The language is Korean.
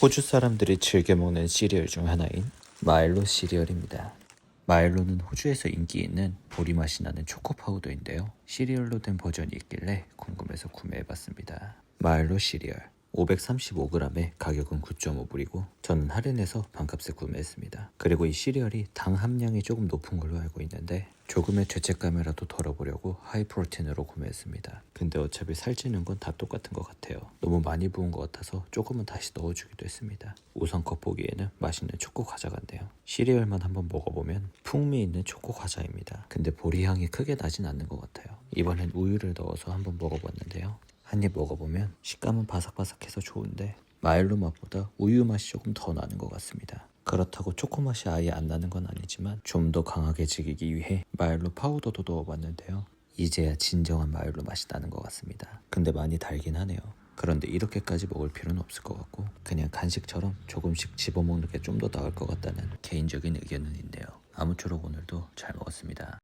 호주 사람들이 즐겨 먹는 시리얼 중 하나인 마일로 시리얼입니다. 마일로는 호주에서 인기 있는 보리 맛이 나는 초코 파우더인데요. 시리얼로 된 버전이 있길래 궁금해서 구매해봤습니다. 마일로 시리얼 535g에 가격은 9.5불이고 저는 할인해서 반값에 구매했습니다. 그리고 이 시리얼이 당 함량이 조금 높은 걸로 알고 있는데 조금의 죄책감이라도 덜어보려고 하이 프로틴으로 구매했습니다. 근데 어차피 살찌는 건 다 똑같은 것 같아요. 너무 많이 부은 것 같아서 조금은 다시 넣어주기도 했습니다. 우선 겉보기에는 맛있는 초코 과자 같네요. 시리얼만 한번 먹어보면 풍미 있는 초코 과자입니다. 근데 보리 향이 크게 나진 않는 것 같아요. 이번엔 우유를 넣어서 한번 먹어봤는데요. 한 입 먹어보면 식감은 바삭바삭해서 좋은데 마일로 맛보다 우유 맛이 조금 더 나는 것 같습니다. 그렇다고 초코 맛이 아예 안 나는 건 아니지만 좀 더 강하게 즐기기 위해 마일로 파우더도 넣어봤는데요. 이제야 진정한 마일로 맛이 나는 것 같습니다. 근데 많이 달긴 하네요. 그런데 이렇게까지 먹을 필요는 없을 것 같고 그냥 간식처럼 조금씩 집어먹는 게 좀 더 나을 것 같다는 개인적인 의견은 있네요. 아무쪼록 오늘도 잘 먹었습니다.